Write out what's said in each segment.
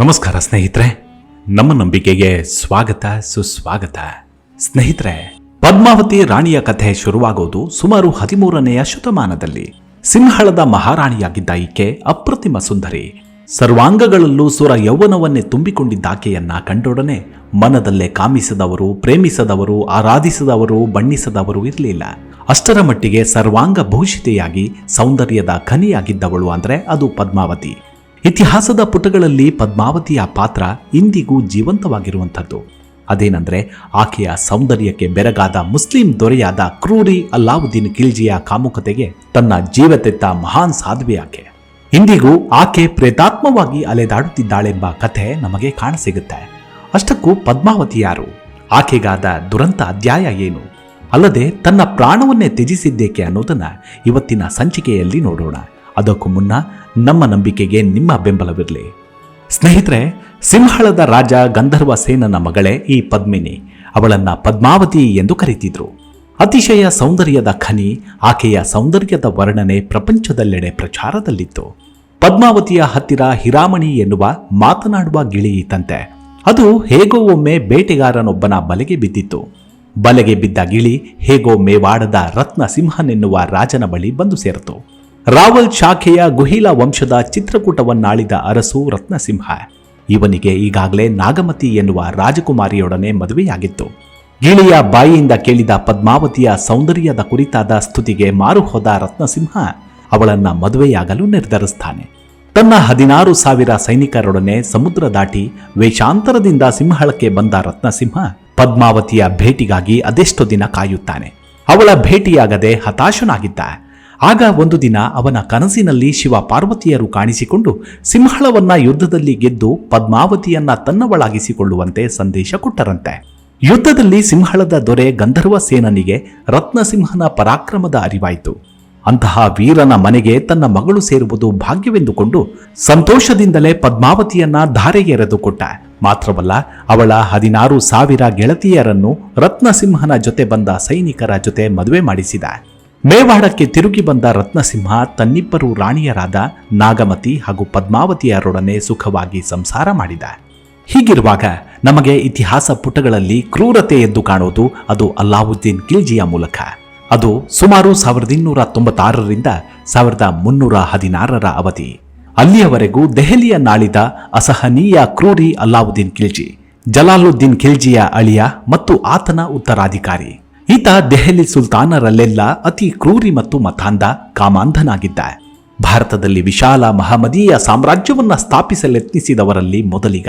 ನಮಸ್ಕಾರ ಸ್ನೇಹಿತರೆ. ನಮ್ಮ ನಂಬಿಕೆಗೆ ಸ್ವಾಗತ, ಸುಸ್ವಾಗತ. ಸ್ನೇಹಿತರೆ, ಪದ್ಮಾವತಿ ರಾಣಿಯ ಕಥೆ ಶುರುವಾಗೋದು ಸುಮಾರು ಹದಿಮೂರನೆಯ ಶತಮಾನದಲ್ಲಿ. ಸಿಂಹಳದ ಮಹಾರಾಣಿಯಾಗಿದ್ದ ಈಕೆ ಅಪ್ರತಿಮ ಸುಂದರಿ. ಸರ್ವಾಂಗಗಳಲ್ಲೂ ಸುರ ಯೌವನವನ್ನೇ ತುಂಬಿಕೊಂಡಿದ್ದಾಕೆಯನ್ನ ಕಂಡೊಡನೆ ಮನದಲ್ಲೇ ಕಾಮಿಸದವರು, ಪ್ರೇಮಿಸದವರು, ಆರಾಧಿಸದವರು, ಬಣ್ಣಿಸದವರು ಇರಲಿಲ್ಲ. ಅಷ್ಟರ ಮಟ್ಟಿಗೆ ಸರ್ವಾಂಗ ಭೂಷಿತೆಯಾಗಿ ಸೌಂದರ್ಯದ ಖನಿಯಾಗಿದ್ದವಳು ಅಂದ್ರೆ ಅದು ಪದ್ಮಾವತಿ. ಇತಿಹಾಸದ ಪುಟಗಳಲ್ಲಿ ಪದ್ಮಾವತಿಯ ಪಾತ್ರ ಇಂದಿಗೂ ಜೀವಂತವಾಗಿರುವಂಥದ್ದು. ಅದೇನೆಂದರೆ, ಆಕೆಯ ಸೌಂದರ್ಯಕ್ಕೆ ಬೆರಗಾದ ಮುಸ್ಲಿಂ ದೊರೆಯಾದ ಕ್ರೂರಿ ಅಲ್ಲಾವುದ್ದೀನ್ ಖಿಲ್ಜಿಯ ಕಾಮುಕತೆಗೆ ತನ್ನ ಜೀವತೆತ್ತ ಮಹಾನ್ ಸಾಧ್ವಿ ಆಕೆ. ಇಂದಿಗೂ ಆಕೆ ಪ್ರೇತಾತ್ಮವಾಗಿ ಅಲೆದಾಡುತ್ತಿದ್ದಾಳೆಂಬ ಕಥೆ ನಮಗೆ ಕಾಣಸಿಗುತ್ತೆ. ಅಷ್ಟಕ್ಕೂ ಪದ್ಮಾವತಿ ಯಾರು? ಆಕೆಗಾದ ದುರಂತ ಅಧ್ಯಾಯ ಏನು? ಅಲ್ಲದೆ, ತನ್ನ ಪ್ರಾಣವನ್ನೇ ತ್ಯಜಿಸಿದ್ದೇಕೆ ಅನ್ನೋದನ್ನ ಇವತ್ತಿನ ಸಂಚಿಕೆಯಲ್ಲಿ ನೋಡೋಣ. ಅದಕ್ಕೂ ಮುನ್ನ ನಮ್ಮ ನಂಬಿಕೆಗೆ ನಿಮ್ಮ ಬೆಂಬಲವಿರಲಿ. ಸ್ನೇಹಿತರೆ, ಸಿಂಹಳದ ರಾಜ ಗಂಧರ್ವ ಸೇನನ ಮಗಳೇ ಈ ಪದ್ಮಿನಿ. ಅವಳನ್ನ ಪದ್ಮಾವತಿ ಎಂದು ಕರೀತಿದ್ರು. ಅತಿಶಯ ಸೌಂದರ್ಯದ ಖನಿ ಆಕೆಯ ಸೌಂದರ್ಯದ ವರ್ಣನೆ ಪ್ರಪಂಚದಲ್ಲೆಡೆ ಪ್ರಚಾರದಲ್ಲಿತ್ತು. ಪದ್ಮಾವತಿಯ ಹತ್ತಿರ ಹಿರಾಮಣಿ ಎನ್ನುವ ಮಾತನಾಡುವ ಗಿಳಿ ಇತ್ತಂತೆ. ಅದು ಹೇಗೋ ಒಮ್ಮೆ ಬೇಟೆಗಾರನೊಬ್ಬನ ಬಲೆಗೆ ಬಿದ್ದಿತ್ತು. ಬಲೆಗೆ ಬಿದ್ದ ಗಿಳಿ ಹೇಗೋ ಮೇವಾಡದ ರತ್ನ ಸಿಂಹನೆನ್ನುವ ರಾಜನ ಬಳಿ ಬಂದು ಸೇರಿತು ರಾವಲ್ ಶಾಖೆಯ ಗುಹಿಲ ವಂಶದ ಚಿತ್ರಕೂಟವನ್ನಾಳಿದ ಅರಸು ರತ್ನಸಿಂಹ. ಇವನಿಗೆ ಈಗಾಗಲೇ ನಾಗಮತಿ ಎನ್ನುವ ರಾಜಕುಮಾರಿಯೊಡನೆ ಮದುವೆಯಾಗಿತ್ತು. ಗಿಳಿಯ ಬಾಯಿಯಿಂದ ಕೇಳಿದ ಪದ್ಮಾವತಿಯ ಸೌಂದರ್ಯದ ಕುರಿತಾದ ಸ್ತುತಿಗೆ ಮಾರು ಹೋದ ರತ್ನಸಿಂಹ ಅವಳನ್ನ ಮದುವೆಯಾಗಲು ನಿರ್ಧರಿಸ್ತಾನೆ. ತನ್ನ ಹದಿನಾರು ಸಾವಿರ ಸೈನಿಕರೊಡನೆ ಸಮುದ್ರ ದಾಟಿ ವೇಷಾಂತರದಿಂದ ಸಿಂಹಳಕ್ಕೆ ಬಂದ ರತ್ನಸಿಂಹ ಪದ್ಮಾವತಿಯ ಭೇಟಿಗಾಗಿ ಅದೆಷ್ಟು ದಿನ ಕಾಯುತ್ತಾನೆ. ಅವಳ ಭೇಟಿಯಾಗದೆ ಹತಾಶನಾಗಿದ್ದ. ಆಗ ಒಂದು ದಿನ ಅವನ ಕನಸಿನಲ್ಲಿ ಶಿವ ಪಾರ್ವತಿಯರು ಕಾಣಿಸಿಕೊಂಡು ಸಿಂಹಳವನ್ನ ಯುದ್ಧದಲ್ಲಿ ಗೆದ್ದು ಪದ್ಮಾವತಿಯನ್ನ ತನ್ನವಳಾಗಿಸಿಕೊಳ್ಳುವಂತೆ ಸಂದೇಶ ಕೊಟ್ಟರಂತೆ. ಯುದ್ಧದಲ್ಲಿ ಸಿಂಹಳದ ದೊರೆ ಗಂಧರ್ವ ಸೇನನಿಗೆ ರತ್ನಸಿಂಹನ ಪರಾಕ್ರಮದ ಅರಿವಾಯಿತು. ಅಂತಹ ವೀರನ ಮನೆಗೆ ತನ್ನ ಮಗಳು ಸೇರುವುದು ಭಾಗ್ಯವೆಂದುಕೊಂಡು ಸಂತೋಷದಿಂದಲೇ ಪದ್ಮಾವತಿಯನ್ನ ಧಾರೆಗೆ ಎರೆದುಕೊಟ್ಟ ಮಾತ್ರವಲ್ಲ, ಅವಳ ಹದಿನಾರು ಸಾವಿರ ಗೆಳತಿಯರನ್ನು ರತ್ನಸಿಂಹನ ಜೊತೆ ಬಂದ ಸೈನಿಕರ ಜೊತೆ ಮದುವೆ ಮಾಡಿಸಿದ. ಮೇವಾಡಕ್ಕೆ ತಿರುಗಿ ಬಂದ ರತ್ನಸಿಂಹ ತನ್ನಿಬ್ಬರು ರಾಣಿಯರಾದ ನಾಗಮತಿ ಹಾಗೂ ಪದ್ಮಾವತಿಯರೊಡನೆ ಸುಖವಾಗಿ ಸಂಸಾರ ಮಾಡಿದ. ಹೀಗಿರುವಾಗ ನಮಗೆ ಇತಿಹಾಸ ಪುಟಗಳಲ್ಲಿ ಕ್ರೂರತೆ ಎದ್ದು ಕಾಣೋದು ಅದು ಅಲ್ಲಾವುದ್ದೀನ್ ಖಿಲ್ಜಿಯ ಮೂಲಕ. ಅದು ಸುಮಾರು ಸಾವಿರದ ಇನ್ನೂರ ತೊಂಬತ್ತಾರರಿಂದ ಸಾವಿರದ ಮುನ್ನೂರ ಹದಿನಾರರ ಅವಧಿ. ಅಲ್ಲಿಯವರೆಗೂ ದೆಹಲಿಯನ್ನಾಳಿದ ಅಸಹನೀಯ ಕ್ರೂರಿ ಅಲ್ಲಾವುದ್ದೀನ್ ಖಿಲ್ಜಿ, ಜಲಾಲುದ್ದೀನ್ ಖಿಲ್ಜಿಯ ಅಳಿಯ ಮತ್ತು ಆತನ ಉತ್ತರಾಧಿಕಾರಿ. ಈತ ದೆಹಲಿ ಸುಲ್ತಾನರಲ್ಲೆಲ್ಲ ಅತಿ ಕ್ರೂರಿ ಮತ್ತು ಮತಾಂಧ, ಕಾಮಾಂಧನಾಗಿದ್ದ. ಭಾರತದಲ್ಲಿ ವಿಶಾಲ ಮಹಮದೀಯ ಸಾಮ್ರಾಜ್ಯವನ್ನ ಸ್ಥಾಪಿಸಲೆತ್ನಿಸಿದವರಲ್ಲಿ ಮೊದಲಿಗ.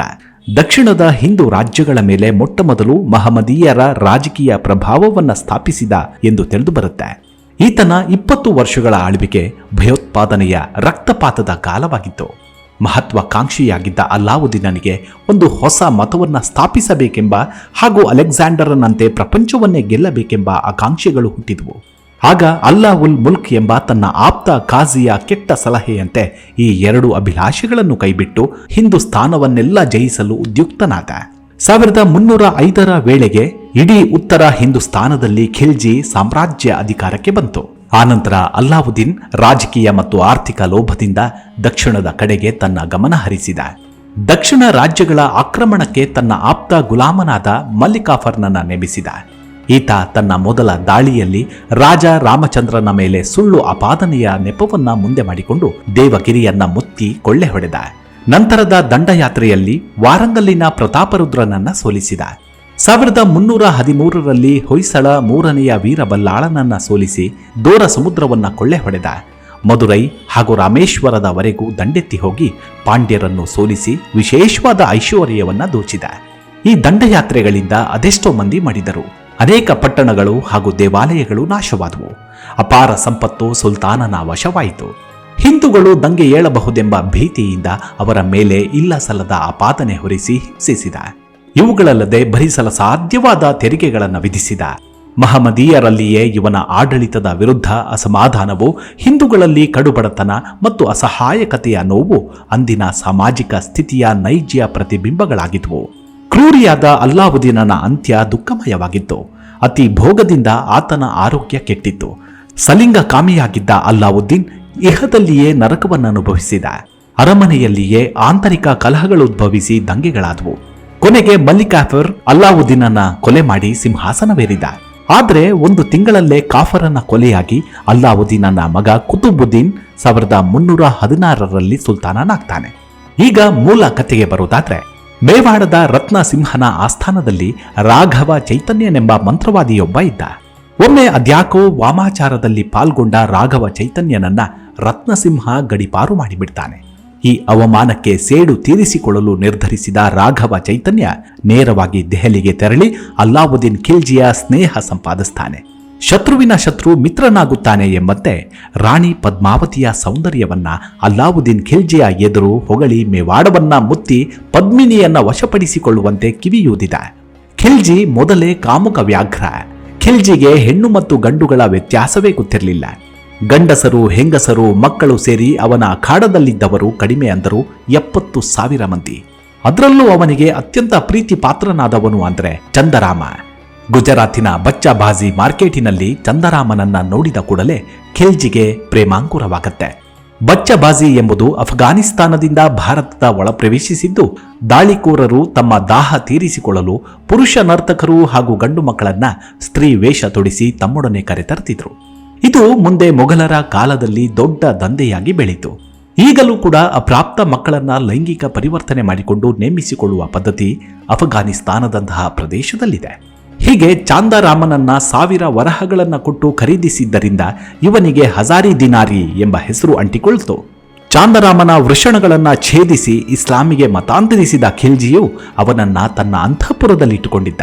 ದಕ್ಷಿಣದ ಹಿಂದೂ ರಾಜ್ಯಗಳ ಮೇಲೆ ಮೊಟ್ಟಮೊದಲು ಮಹಮದೀಯರ ರಾಜಕೀಯ ಪ್ರಭಾವವನ್ನು ಸ್ಥಾಪಿಸಿದ ಎಂದು ತಿಳಿದುಬರುತ್ತೆ. ಈತನ ಇಪ್ಪತ್ತು ವರ್ಷಗಳ ಆಳ್ವಿಕೆ ಭಯೋತ್ಪಾದನೆಯ ರಕ್ತಪಾತದ ಕಾಲವಾಗಿತ್ತು. ಮಹತ್ವಾಕಾಂಕ್ಷಿಯಾಗಿದ್ದ ಅಲ್ಲಾವುದ್ದೀನನಿಗೆ ಒಂದು ಹೊಸ ಮತವನ್ನು ಸ್ಥಾಪಿಸಬೇಕೆಂಬ ಹಾಗೂ ಅಲೆಕ್ಸಾಂಡರನಂತೆ ಪ್ರಪಂಚವನ್ನೇ ಗೆಲ್ಲಬೇಕೆಂಬ ಆಕಾಂಕ್ಷೆಗಳು ಹುಟ್ಟಿದವು. ಆಗ ಅಲ್ಲಾ ಉಲ್ ಮುಲ್ಕ್ ಎಂಬ ತನ್ನ ಆಪ್ತ ಖಾಜಿಯ ಕೆಟ್ಟ ಸಲಹೆಯಂತೆ ಈ ಎರಡು ಅಭಿಲಾಷೆಗಳನ್ನು ಕೈಬಿಟ್ಟು ಹಿಂದೂಸ್ತಾನವನ್ನೆಲ್ಲ ಜಯಿಸಲು ಉದ್ಯುಕ್ತನಾದ. ಸಾವಿರದ ಮುನ್ನೂರ ಐದರ ವೇಳೆಗೆ ಇಡೀ ಉತ್ತರ ಹಿಂದೂಸ್ತಾನದಲ್ಲಿ ಖಿಲ್ಜಿ ಸಾಮ್ರಾಜ್ಯ ಅಧಿಕಾರಕ್ಕೆ ಬಂತು. ಆನಂತರ ಅಲ್ಲಾವುದ್ದೀನ್ ರಾಜಕೀಯ ಮತ್ತು ಆರ್ಥಿಕ ಲೋಭದಿಂದ ದಕ್ಷಿಣದ ಕಡೆಗೆ ತನ್ನ ಗಮನ ಹರಿಸಿದ. ದಕ್ಷಿಣ ರಾಜ್ಯಗಳ ಆಕ್ರಮಣಕ್ಕೆ ತನ್ನ ಆಪ್ತ ಗುಲಾಮನಾದ ಮಲ್ಲಿಕಾಫರ್ನನ್ನ ನೇಮಿಸಿದ. ಈತ ತನ್ನ ಮೊದಲ ದಾಳಿಯಲ್ಲಿ ರಾಜ ರಾಮಚಂದ್ರನ ಮೇಲೆ ಸುಳ್ಳು ಅಪಾದನೆಯ ನೆಪವನ್ನ ಮುಂದೆ ಮಾಡಿಕೊಂಡು ದೇವಗಿರಿಯನ್ನ ಮುತ್ತಿ ಕೊಳ್ಳೆ ಹೊಡೆದ. ನಂತರದ ದಂಡಯಾತ್ರೆಯಲ್ಲಿ ವಾರಂಗಲ್ಲಿನ ಪ್ರತಾಪರುದ್ರನನ್ನ ಸೋಲಿಸಿದ. ಸಾವಿರದ ಮುನ್ನೂರ ಹದಿಮೂರರಲ್ಲಿ ಹೊಯ್ಸಳ ಮೂರನೆಯ ವೀರಬಲ್ಲಾಳನನ್ನ ಸೋಲಿಸಿ ದೂರ ಸಮುದ್ರವನ್ನ ಕೊಳ್ಳೆ ಹೊಡೆದ. ಮದುರೈ ಹಾಗೂ ರಾಮೇಶ್ವರದವರೆಗೂ ದಂಡೆತ್ತಿ ಹೋಗಿ ಪಾಂಡ್ಯರನ್ನು ಸೋಲಿಸಿ ವಿಶೇಷವಾದ ಐಶ್ವರ್ಯವನ್ನ ದೋಚಿದ. ಈ ದಂಡಯಾತ್ರೆಗಳಿಂದ ಅದೆಷ್ಟೋ ಮಂದಿ ಮಾಡಿದರು. ಅನೇಕ ಪಟ್ಟಣಗಳು ಹಾಗೂ ದೇವಾಲಯಗಳು ನಾಶವಾದವು. ಅಪಾರ ಸಂಪತ್ತು ಸುಲ್ತಾನನ ವಶವಾಯಿತು. ಹಿಂದೂಗಳು ದಂಗೆ ಏಳಬಹುದೆಂಬ ಭೀತಿಯಿಂದ ಅವರ ಮೇಲೆ ಇಲ್ಲ ಸಲ್ಲದ ಆಪಾದನೆ ಹೊರಿಸಿ ಹಿಂಸಿಸಿದ. ಇವುಗಳಲ್ಲದೆ ಭರಿಸಲು ಸಾಧ್ಯವಾದ ತೆರಿಗೆಗಳನ್ನು ವಿಧಿಸಿದ. ಮಹಮದೀಯರಲ್ಲಿಯೇ ಇವನ ಆಡಳಿತದ ವಿರುದ್ಧ ಅಸಮಾಧಾನವು, ಹಿಂದೂಗಳಲ್ಲಿ ಕಡುಬಡತನ ಮತ್ತು ಅಸಹಾಯಕತೆಯ ನೋವು ಅಂದಿನ ಸಾಮಾಜಿಕ ಸ್ಥಿತಿಯ ನೈಜ್ಯ ಪ್ರತಿಬಿಂಬಗಳಾಗಿದ್ವು. ಕ್ರೂರಿಯಾದ ಅಲ್ಲಾವುದ್ದೀನನ ಅಂತ್ಯ ದುಃಖಮಯವಾಗಿತ್ತು. ಅತಿ ಭೋಗದಿಂದ ಆತನ ಆರೋಗ್ಯ ಕೆಟ್ಟಿತ್ತು. ಸಲಿಂಗ ಕಾಮಿಯಾಗಿದ್ದ ಅಲ್ಲಾವುದ್ದೀನ್ ಇಹದಲ್ಲಿಯೇ ನರಕವನ್ನು ಅನುಭವಿಸಿದ ಅರಮನೆಯಲ್ಲಿಯೇ ಆಂತರಿಕ ಕಲಹಗಳು ಉದ್ಭವಿಸಿ ದಂಗೆಗಳಾದವು. ಕೊನೆಗೆ ಮಲ್ಲಿಕಾಫರ್ ಅಲ್ಲಾವುದ್ದೀನನ್ನ ಕೊಲೆ ಮಾಡಿ ಸಿಂಹಾಸನವೇರಿದ. ಆದರೆ ಒಂದು ತಿಂಗಳಲ್ಲೇ ಕಾಫರನ ಕೊಲೆಯಾಗಿ ಅಲ್ಲಾವುದ್ದೀನನ ಮಗ ಕುತುಬುದ್ದೀನ್ ಸಾವಿರದ ಮುನ್ನೂರ ಹದಿನಾರರಲ್ಲಿ ಸುಲ್ತಾನನಾಗ್ತಾನೆ. ಈಗ ಮೂಲ ಕಥೆಗೆ ಬರುವುದಾದ್ರೆ, ಮೇವಾಡದ ರತ್ನ ಸಿಂಹನ ಆಸ್ಥಾನದಲ್ಲಿ ರಾಘವ ಚೈತನ್ಯನೆಂಬ ಮಂತ್ರವಾದಿಯೊಬ್ಬ ಇದ್ದ. ಒಮ್ಮೆ ಅದ್ಯಾಕೋ ವಾಮಾಚಾರದಲ್ಲಿ ಪಾಲ್ಗೊಂಡ ರಾಘವ ಚೈತನ್ಯನನ್ನ ರತ್ನಸಿಂಹ ಗಡಿಪಾರು ಮಾಡಿಬಿಡ್ತಾನೆ. ಈ ಅವಮಾನಕ್ಕೆ ಸೇಡು ತೀರಿಸಿಕೊಳ್ಳಲು ನಿರ್ಧರಿಸಿದ ರಾಘವ ಚೈತನ್ಯ ನೇರವಾಗಿ ದೆಹಲಿಗೆ ತೆರಳಿ ಅಲ್ಲಾವುದ್ದೀನ್ ಖಿಲ್ಜಿಯ ಸ್ನೇಹ ಸಂಪಾದಿಸ್ತಾನೆ. ಶತ್ರುವಿನ ಶತ್ರು ಮಿತ್ರನಾಗುತ್ತಾನೆ ಎಂಬಂತೆ ರಾಣಿ ಪದ್ಮಾವತಿಯ ಸೌಂದರ್ಯವನ್ನ ಅಲ್ಲಾವುದ್ದೀನ್ ಖಿಲ್ಜಿಯ ಎದುರು ಹೊಗಳಿ ಮೇವಾಡವನ್ನ ಮುತ್ತಿ ಪದ್ಮಿನಿಯನ್ನ ವಶಪಡಿಸಿಕೊಳ್ಳುವಂತೆ ಕಿವಿಯೂದಿದ. ಖಿಲ್ಜಿ ಮೊದಲೇ ಕಾಮುಕ ವ್ಯಾಘ್ರ. ಖಿಲ್ಜಿಗೆ ಹೆಣ್ಣು ಮತ್ತು ಗಂಡುಗಳ ವ್ಯತ್ಯಾಸವೇ ಗೊತ್ತಿರಲಿಲ್ಲ. ಗಂಡಸರು, ಹೆಂಗಸರು, ಮಕ್ಕಳು ಸೇರಿ ಅವನ ಅಖಾಡದಲ್ಲಿದ್ದವರು ಕಡಿಮೆ ಅಂದರು ಎಪ್ಪತ್ತು ಸಾವಿರ ಮಂದಿ. ಅದರಲ್ಲೂ ಅವನಿಗೆ ಅತ್ಯಂತ ಪ್ರೀತಿ ಪಾತ್ರನಾದವನು ಅಂದ್ರೆ ಚಂದರಾಮ. ಗುಜರಾತಿನ ಬಚ್ಚಬಾಜಿ ಮಾರ್ಕೆಟಿನಲ್ಲಿ ಚಂದರಾಮನನ್ನ ನೋಡಿದ ಕೂಡಲೇ ಖಿಲ್ಜಿಗೆ ಪ್ರೇಮಾಂಕುರವಾಗತ್ತೆ. ಬಚ್ಚಬಾಜಿ ಎಂಬುದು ಅಫ್ಘಾನಿಸ್ತಾನದಿಂದ ಭಾರತದ ಒಳಪ್ರವೇಶಿಸಿದ್ದು, ದಾಳಿಕೋರರು ತಮ್ಮ ದಾಹ ತೀರಿಸಿಕೊಳ್ಳಲು ಪುರುಷ ನರ್ತಕರು ಹಾಗೂ ಗಂಡು ಮಕ್ಕಳನ್ನ ಸ್ತ್ರೀ ವೇಷ ತೊಡಿಸಿ ತಮ್ಮೊಡನೆ ಕರೆತರ್ತಿದ್ರು. ಇದು ಮುಂದೆ ಮೊಘಲರ ಕಾಲದಲ್ಲಿ ದೊಡ್ಡ ದಂಧೆಯಾಗಿ ಬೆಳೀತು. ಈಗಲೂ ಕೂಡ ಅಪ್ರಾಪ್ತ ಮಕ್ಕಳನ್ನ ಲೈಂಗಿಕ ಪರಿವರ್ತನೆ ಮಾಡಿಕೊಂಡು ನೇಮಿಸಿಕೊಳ್ಳುವ ಪದ್ಧತಿ ಅಫ್ಘಾನಿಸ್ತಾನದಂತಹ ಪ್ರದೇಶದಲ್ಲಿದೆ. ಹೀಗೆ ಚಾಂದರಾಮನನ್ನ ಸಾವಿರ ವರಹಗಳನ್ನ ಕೊಟ್ಟು ಖರೀದಿಸಿದ್ದರಿಂದ ಇವನಿಗೆ ಹಜಾರಿ ದಿನಾರಿ ಎಂಬ ಹೆಸರು ಅಂಟಿಕೊಳ್ತು. ಚಾಂದರಾಮನ ವೃಷಣಗಳನ್ನ ಛೇದಿಸಿ ಇಸ್ಲಾಮಿಗೆ ಮತಾಂತರಿಸಿದ ಖಿಲ್ಜಿಯು ಅವನನ್ನ ತನ್ನ ಅಂತಃಪುರದಲ್ಲಿಟ್ಟುಕೊಂಡಿದ್ದ.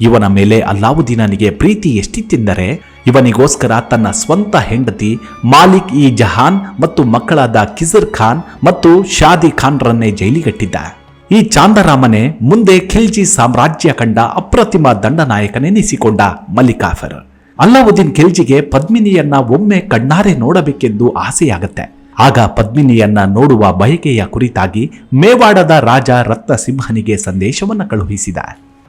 ಇವನ ಮೇಲೆ ಅಲ್ಲಾವುದ್ದೀನನಿಗೆ ಪ್ರೀತಿ ಎಷ್ಟಿತ್ತೆಂದರೆ ಇವನಿಗೋಸ್ಕರ ತನ್ನ ಸ್ವಂತ ಹೆಂಡತಿ ಮಾಲಿಕ್ ಇ ಜಹಾನ್ ಮತ್ತು ಮಕ್ಕಳಾದ ಕಿಜರ್ ಖಾನ್ ಮತ್ತು ಶಾದಿ ಖಾನ್ರನ್ನೇ ಜೈಲಿಗಟ್ಟಿದ್ದ. ಈ ಚಾಂದರಾಮನೇ ಮುಂದೆ ಖಿಲ್ಜಿ ಸಾಮ್ರಾಜ್ಯ ಕಂಡ ಅಪ್ರತಿಮ ದಂಡನಾಯಕನೆನಿಸಿಕೊಂಡ ಮಲ್ಲಿಕಾಫರ್. ಅಲ್ಲಾವುದ್ದೀನ್ ಖಿಲ್ಜಿಗೆ ಪದ್ಮಿನಿಯನ್ನ ಒಮ್ಮೆ ಕಣ್ಣಾರೆ ನೋಡಬೇಕೆಂದು ಆಸೆಯಾಗತ್ತೆ. ಆಗ ಪದ್ಮಿನಿಯನ್ನ ನೋಡುವ ಬಯಕೆಯ ಕುರಿತಾಗಿ ಮೇವಾಡದ ರಾಜ ರತ್ನಸಿಂಹನಿಗೆ ಸಂದೇಶವನ್ನ ಕಳುಹಿಸಿದ.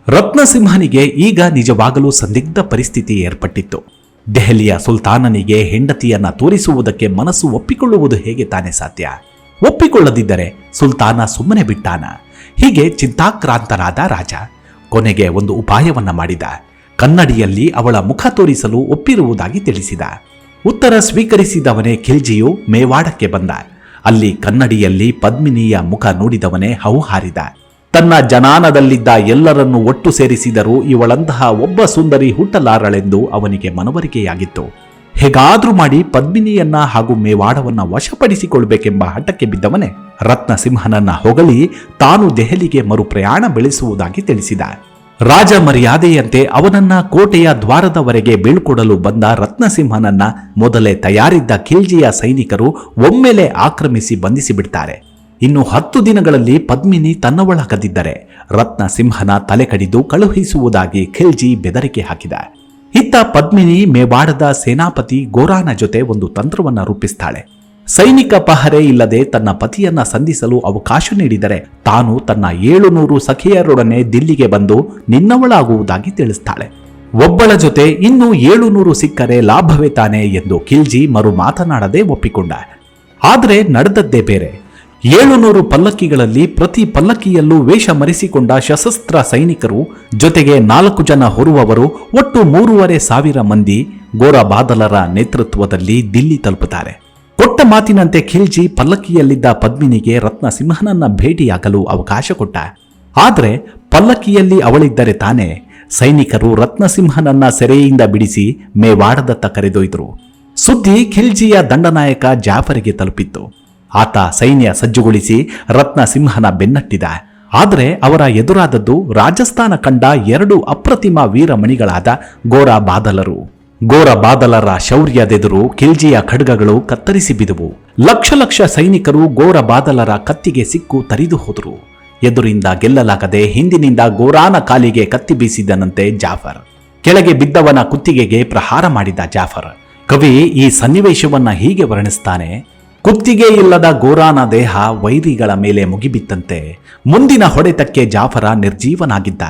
ರತ್ನಸಿಂಹನಿಗೆ ಈಗ ನಿಜವಾಗಲೂ ಸಂದಿಗ್ಧ ಪರಿಸ್ಥಿತಿ ಏರ್ಪಟ್ಟಿತ್ತು. ದೆಹಲಿಯ ಸುಲ್ತಾನನಿಗೆ ಹೆಂಡತಿಯನ್ನ ತೋರಿಸುವುದಕ್ಕೆ ಮನಸ್ಸು ಒಪ್ಪಿಕೊಳ್ಳುವುದು ಹೇಗೆ ತಾನೇ ಸಾಧ್ಯ? ಒಪ್ಪಿಕೊಳ್ಳದಿದ್ದರೆ ಸುಲ್ತಾನ ಸುಮ್ಮನೆ ಬಿಟ್ಟಾನ? ಹೀಗೆ ಚಿಂತಾಕ್ರಾಂತನಾದ ರಾಜ ಕೊನೆಗೆ ಒಂದು ಉಪಾಯವನ್ನ ಮಾಡಿದ. ಕನ್ನಡಿಯಲ್ಲಿ ಅವಳ ಮುಖ ತೋರಿಸಲು ಒಪ್ಪಿರುವುದಾಗಿ ತಿಳಿಸಿದ. ಉತ್ತರ ಸ್ವೀಕರಿಸಿದವನೇ ಖಿಲ್ಜಿಯು ಮೇವಾಡಕ್ಕೆ ಬಂದ. ಅಲ್ಲಿ ಕನ್ನಡಿಯಲ್ಲಿ ಪದ್ಮಿನಿಯ ಮುಖ ನೋಡಿದವನೇ ಹೌಹಾರಿದ. ತನ್ನ ಜನಾನದಲ್ಲಿದ್ದ ಎಲ್ಲರನ್ನು ಒಟ್ಟು ಸೇರಿಸಿದರೂ ಇವಳಂತಹ ಒಬ್ಬ ಸುಂದರಿ ಹುಟ್ಟಲಾರಳೆಂದು ಅವನಿಗೆ ಮನವರಿಕೆಯಾಗಿತ್ತು. ಹೇಗಾದ್ರೂ ಮಾಡಿ ಪದ್ಮಿನಿಯನ್ನ ಹಾಗೂ ಮೇವಾಡವನ್ನ ವಶಪಡಿಸಿಕೊಳ್ಬೇಕೆಂಬ ಹಠಕ್ಕೆ ಬಿದ್ದವನೇ ರತ್ನಸಿಂಹನನ್ನ ಹೊಗಳಿ ತಾನು ದೆಹಲಿಗೆ ಮರು ಪ್ರಯಾಣ ಬೆಳೆಸುವುದಾಗಿ ತಿಳಿಸಿದ. ರಾಜ ಮರ್ಯಾದೆಯಂತೆ ಅವನನ್ನ ಕೋಟೆಯ ದ್ವಾರದವರೆಗೆ ಬೀಳ್ಕೊಡಲು ಬಂದ ರತ್ನಸಿಂಹನನ್ನ ಮೊದಲೇ ತಯಾರಿದ್ದ ಖಿಲ್ಜಿಯ ಸೈನಿಕರು ಒಮ್ಮೆಲೆ ಆಕ್ರಮಿಸಿ ಬಂಧಿಸಿ ಬಿಡ್ತಾರೆ ಇನ್ನು ಹತ್ತು ದಿನಗಳಲ್ಲಿ ಪದ್ಮಿನಿ ತನ್ನವಳಾಗದಿದ್ದರೆ ರತ್ನಸಿಂಹನ ತಲೆ ಕಡಿದು ಕಳುಹಿಸುವುದಾಗಿ ಖಿಲ್ಜಿ ಬೆದರಿಕೆ ಹಾಕಿದ. ಇತ್ತ ಪದ್ಮಿನಿ ಮೇವಾಡದ ಸೇನಾಪತಿ ಗೋರಾನ ಜೊತೆ ಒಂದು ತಂತ್ರವನ್ನ ರೂಪಿಸ್ತಾಳೆ. ಸೈನಿಕ ಪಹರೆ ಇಲ್ಲದೆ ತನ್ನ ಪತಿಯನ್ನ ಸಂಧಿಸಲು ಅವಕಾಶ ನೀಡಿದರೆ ತಾನು ತನ್ನ ಏಳುನೂರು ಸಖಿಯರೊಡನೆ ದಿಲ್ಲಿಗೆ ಬಂದು ನಿನ್ನವಳಾಗುವುದಾಗಿ ತಿಳಿಸ್ತಾಳೆ. ಒಬ್ಬಳ ಜೊತೆ ಇನ್ನೂ ಏಳುನೂರು ಸಿಕ್ಕರೆ ಲಾಭವೇ ತಾನೆ ಎಂದು ಖಿಲ್ಜಿ ಮರು ಮಾತನಾಡದೆ ಒಪ್ಪಿಕೊಂಡ. ಆದರೆ ನಡೆದದ್ದೇ ಬೇರೆ. ಏಳುನೂರು ಪಲ್ಲಕ್ಕಿಗಳಲ್ಲಿ ಪ್ರತಿ ಪಲ್ಲಕ್ಕಿಯಲ್ಲೂ ವೇಷ ಮರೆಸಿಕೊಂಡ ಸಶಸ್ತ್ರ ಸೈನಿಕರು, ಜೊತೆಗೆ ನಾಲ್ಕು ಜನ ಹೊರುವವರು, ಒಟ್ಟು ಮೂರುವರೆ ಸಾವಿರ ಮಂದಿ ಗೋರಬಾದಲರ ನೇತೃತ್ವದಲ್ಲಿ ದಿಲ್ಲಿ ತಲುಪುತ್ತಾರೆ. ಕೊಟ್ಟ ಮಾತಿನಂತೆ ಖಿಲ್ಜಿ ಪಲ್ಲಕ್ಕಿಯಲ್ಲಿದ್ದ ಪದ್ಮಿನಿಗೆ ರತ್ನಸಿಂಹನನ್ನ ಭೇಟಿಯಾಗಲು ಅವಕಾಶ ಕೊಟ್ಟ. ಆದರೆ ಪಲ್ಲಕ್ಕಿಯಲ್ಲಿ ಅವಳಿದ್ದರೆ ತಾನೇ ಸೈನಿಕರು ರತ್ನಸಿಂಹನನ್ನ ಸೆರೆಯಿಂದ ಬಿಡಿಸಿ ಮೇವಾಡದತ್ತ ಕರೆದೊಯ್ದರು. ಸುದ್ದಿ ಖಿಲ್ಜಿಯ ದಂಡನಾಯಕ ಜಾಫರಿಗೆ ತಲುಪಿತ್ತು. ಆತ ಸೈನ್ಯ ಸಜ್ಜುಗೊಳಿಸಿ ರತ್ನ ಸಿಂಹನ ಬೆನ್ನಟ್ಟಿದ. ಆದರೆ ಅವರ ಎದುರಾದದ್ದು ರಾಜಸ್ಥಾನ ಕಂಡ ಎರಡು ಅಪ್ರತಿಮ ವೀರಮಣಿಗಳಾದ ಗೋರ ಬಾದಲರು ಗೋರ ಬಾದಲರ ಶೌರ್ಯದೆದುರು ಖಿಲ್ಜಿಯ ಖಡ್ಗಗಳು ಕತ್ತರಿಸಿ ಬಿದುವು. ಲಕ್ಷ ಲಕ್ಷ ಸೈನಿಕರು ಗೋರ ಬಾದಲರ ಕತ್ತಿಗೆ ಸಿಕ್ಕು ತರಿದು ಹೋದರು. ಎದುರಿಂದ ಗೆಲ್ಲಲಾಗದೆ ಹಿಂದಿನಿಂದ ಗೋರಾನ ಕಾಲಿಗೆ ಕತ್ತಿ ಬೀಸಿದನಂತೆ ಜಾಫರ್. ಕೆಳಗೆ ಬಿದ್ದವನ ಕುತ್ತಿಗೆಗೆ ಪ್ರಹಾರ ಮಾಡಿದ ಜಾಫರ್. ಕವಿ ಈ ಸನ್ನಿವೇಶವನ್ನ ಹೀಗೆ ವರ್ಣಿಸ್ತಾನೆ ಕುತ್ತಿಗೆ ಇಲ್ಲದ ಗೋರಾನ ದೇಹ ವೈರಿಗಳ ಮೇಲೆ ಮುಗಿಬಿತ್ತಂತೆ. ಮುಂದಿನ ಹೊಡೆತಕ್ಕೆ ಜಾಫರ ನಿರ್ಜೀವನಾಗಿದ್ದ.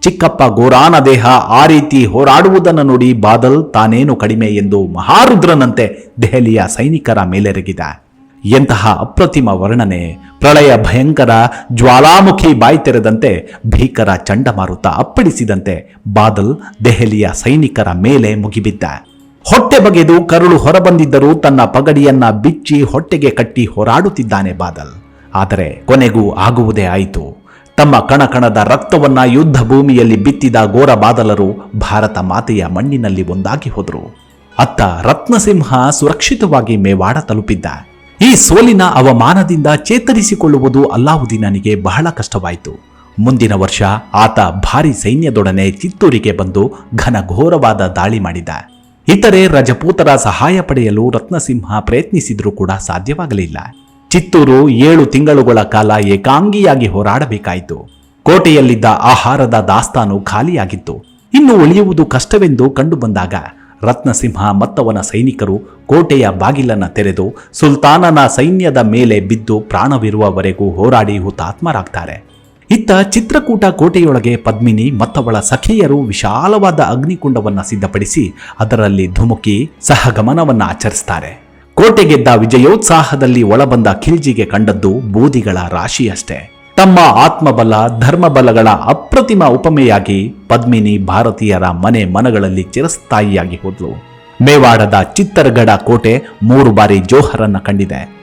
ಚಿಕ್ಕಪ್ಪ ಗೋರಾನ ದೇಹ ಆ ರೀತಿ ಹೋರಾಡುವುದನ್ನು ನೋಡಿ ಬಾದಲ್ ತಾನೇನು ಕಡಿಮೆ ಎಂದು ಮಹಾರುದ್ರನಂತೆ ದೆಹಲಿಯ ಸೈನಿಕರ ಮೇಲೆರಗಿದ. ಎಂತಹ ಅಪ್ರತಿಮ ವರ್ಣನೆ, ಪ್ರಳಯ ಭಯಂಕರ, ಜ್ವಾಲಾಮುಖಿ ಬಾಯಿ ತೆರೆದಂತೆ ಭೀಕರ ಚಂಡಮಾರುತ ಅಪ್ಪಳಿಸಿದಂತೆ ಬಾದಲ್ ದೆಹಲಿಯ ಸೈನಿಕರ ಮೇಲೆ ಮುಗಿಬಿದ್ದ. ಹೊಟ್ಟೆ ಬಗೆದು ಕರುಳು ಹೊರಬಂದಿದ್ದರೂ ತನ್ನ ಪಗಡಿಯನ್ನ ಬಿಚ್ಚಿ ಹೊಟ್ಟೆಗೆ ಕಟ್ಟಿ ಹೋರಾಡುತ್ತಿದ್ದಾನೆ ಬಾದಲ್. ಆದರೆ ಕೊನೆಗೂ ಆಗುವುದೇ ಆಯಿತು. ತಮ್ಮ ಕಣಕಣದ ರಕ್ತವನ್ನ ಯುದ್ಧ ಭೂಮಿಯಲ್ಲಿ ಬಿತ್ತಿದ ಘೋರ ಬಾದಲರು ಭಾರತ ಮಾತೆಯ ಮಣ್ಣಿನಲ್ಲಿ ಒಂದಾಗಿ ಹೋದರು. ಅತ್ತ ರತ್ನಸಿಂಹ ಸುರಕ್ಷಿತವಾಗಿ ಮೇವಾಡ ತಲುಪಿದ್ದ. ಈ ಸೋಲಿನ ಅವಮಾನದಿಂದ ಚೇತರಿಸಿಕೊಳ್ಳುವುದು ಅಲ್ಲಾವುದ್ದೀನನಿಗೆ ಬಹಳ ಕಷ್ಟವಾಯಿತು. ಮುಂದಿನ ವರ್ಷ ಆತ ಭಾರಿ ಸೈನ್ಯದೊಡನೆ ಚಿತ್ತೂರಿಗೆ ಬಂದು ಘನಘೋರವಾದ ದಾಳಿ ಮಾಡಿದ. ಇತರೆ ರಜಪೂತರ ಸಹಾಯ ಪಡೆಯಲು ರತ್ನಸಿಂಹ ಪ್ರಯತ್ನಿಸಿದರೂ ಕೂಡ ಸಾಧ್ಯವಾಗಲಿಲ್ಲ. ಚಿತ್ತೂರು ಏಳು ತಿಂಗಳುಗಳ ಕಾಲ ಏಕಾಂಗಿಯಾಗಿ ಹೋರಾಡಬೇಕಾಯಿತು. ಕೋಟೆಯಲ್ಲಿದ್ದ ಆಹಾರದ ದಾಸ್ತಾನು ಖಾಲಿಯಾಗಿತ್ತು. ಇನ್ನು ಉಳಿಯುವುದು ಕಷ್ಟವೆಂದು ಕಂಡುಬಂದಾಗ ರತ್ನಸಿಂಹ ಮತ್ತವನ ಸೈನಿಕರು ಕೋಟೆಯ ಬಾಗಿಲನ್ನ ತೆರೆದು ಸುಲ್ತಾನನ ಸೈನ್ಯದ ಮೇಲೆ ಬಿದ್ದು ಪ್ರಾಣವಿರುವವರೆಗೂ ಹೋರಾಡಿ ಹುತಾತ್ಮರಾಗ್ತಾರೆ. ಇತ್ತ ಚಿತ್ರಕೂಟ ಕೋಟೆಯೊಳಗೆ ಪದ್ಮಿನಿ, ಮತ್ತವಳ ಸಖಿಯರು ವಿಶಾಲವಾದ ಅಗ್ನಿಕುಂಡವನ್ನ ಸಿದ್ಧಪಡಿಸಿ ಅದರಲ್ಲಿ ಧುಮುಕಿ, ಸಹಗಮನವನ್ನು ಆಚರಿಸ್ತಾರೆ. ಕೋಟೆ ಗೆದ್ದ ವಿಜಯೋತ್ಸಾಹದಲ್ಲಿ ಒಳಬಂದ ಖಿಲ್ಜಿಗೆ ಕಂಡದ್ದು ಬೂದಿಗಳ ರಾಶಿಯಷ್ಟೇ. ತಮ್ಮ ಆತ್ಮಬಲ, ಧರ್ಮಬಲಗಳ ಅಪ್ರತಿಮ ಉಪಮೆಯಾಗಿ ಪದ್ಮಿನಿ ಭಾರತೀಯರ ಮನೆ ಮನಗಳಲ್ಲಿ ಚಿರಸ್ಥಾಯಿಯಾಗಿ ಹೋದ್ಲು. ಮೇವಾಡದ ಚಿತ್ತರ್ಗಢ ಕೋಟೆ ಮೂರು ಬಾರಿ ಜೋಹರನ್ನ ಕಂಡಿದೆ.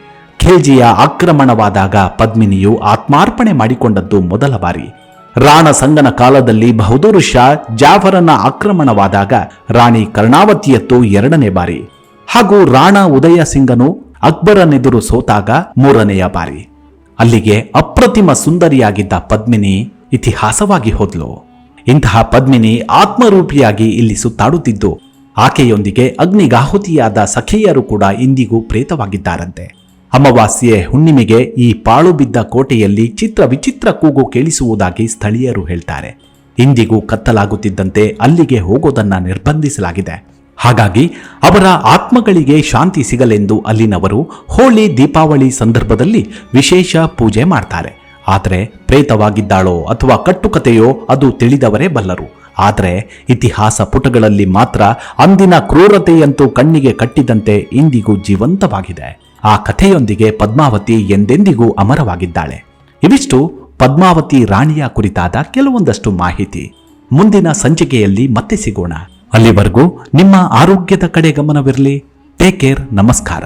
ಖಿಲ್ಜಿಯ ಆಕ್ರಮಣವಾದಾಗ ಪದ್ಮಿನಿಯು ಆತ್ಮಾರ್ಪಣೆ ಮಾಡಿಕೊಂಡದ್ದು ಮೊದಲ ಬಾರಿ. ರಾಣ ಸಂಗನ ಕಾಲದಲ್ಲಿ ಬಹದ್ದೂರ್ ಶಾ ಜಾಫರನ ಆಕ್ರಮಣವಾದಾಗ ರಾಣಿ ಕರ್ಣಾವತಿಯತ್ತು ಎರಡನೇ ಬಾರಿ. ಹಾಗೂ ರಾಣ ಉದಯ ಸಿಂಗನು ಅಕ್ಬರನೆದುರು ಸೋತಾಗ ಮೂರನೆಯ ಬಾರಿ. ಅಲ್ಲಿಗೆ ಅಪ್ರತಿಮ ಸುಂದರಿಯಾಗಿದ್ದ ಪದ್ಮಿನಿ ಇತಿಹಾಸವಾಗಿ ಹೋದ್ಲು. ಇಂತಹ ಪದ್ಮಿನಿ ಆತ್ಮರೂಪಿಯಾಗಿ ಇಲ್ಲಿ ಸುತ್ತಾಡುತ್ತಿದ್ದು, ಆಕೆಯೊಂದಿಗೆ ಅಗ್ನಿಗಾಹುತಿಯಾದ ಸಖಿಯರು ಕೂಡ ಇಂದಿಗೂ ಪ್ರೇತವಾಗಿದ್ದಾರಂತೆ. ಅಮಾವಾಸ್ಯೆ ಹುಣ್ಣಿಮೆಗೆ ಈ ಪಾಳು ಬಿದ್ದ ಕೋಟೆಯಲ್ಲಿ ಚಿತ್ರ ವಿಚಿತ್ರ ಕೂಗು ಕೇಳಿಸುವುದಾಗಿ ಸ್ಥಳೀಯರು ಹೇಳ್ತಾರೆ. ಇಂದಿಗೂ ಕತ್ತಲಾಗುತ್ತಿದ್ದಂತೆ ಅಲ್ಲಿಗೆ ಹೋಗೋದನ್ನ ನಿರ್ಬಂಧಿಸಲಾಗಿದೆ. ಹಾಗಾಗಿ ಅವರ ಆತ್ಮಗಳಿಗೆ ಶಾಂತಿ ಸಿಗಲೆಂದು ಅಲ್ಲಿನವರು ಹೋಳಿ ದೀಪಾವಳಿ ಸಂದರ್ಭದಲ್ಲಿ ವಿಶೇಷ ಪೂಜೆ ಮಾಡ್ತಾರೆ. ಆದರೆ ಪ್ರೇತವಾಗಿದ್ದಾಳೋ ಅಥವಾ ಕಟ್ಟುಕತೆಯೋ ಅದು ತಿಳಿದವರೇ ಬಲ್ಲರು. ಆದರೆ ಇತಿಹಾಸ ಪುಟಗಳಲ್ಲಿ ಮಾತ್ರ ಅಂದಿನ ಕ್ರೂರತೆಯಂತೂ ಕಣ್ಣಿಗೆ ಕಟ್ಟಿದಂತೆ ಇಂದಿಗೂ ಜೀವಂತವಾಗಿದೆ. ಆ ಕಥೆಯೊಂದಿಗೆ ಪದ್ಮಾವತಿ ಎಂದೆಂದಿಗೂ ಅಮರವಾಗಿದ್ದಾಳೆ. ಇವಿಷ್ಟು ಪದ್ಮಾವತಿ ರಾಣಿಯ ಕುರಿತಾದ ಕೆಲವೊಂದಷ್ಟು ಮಾಹಿತಿ. ಮುಂದಿನ ಸಂಚಿಕೆಯಲ್ಲಿ ಮತ್ತೆ ಸಿಗೋಣ. ಅಲ್ಲಿವರೆಗೂ ನಿಮ್ಮ ಆರೋಗ್ಯದ ಕಡೆ ಗಮನವಿರಲಿ. ಟೇಕ್ ಕೇರ್ ನಮಸ್ಕಾರ.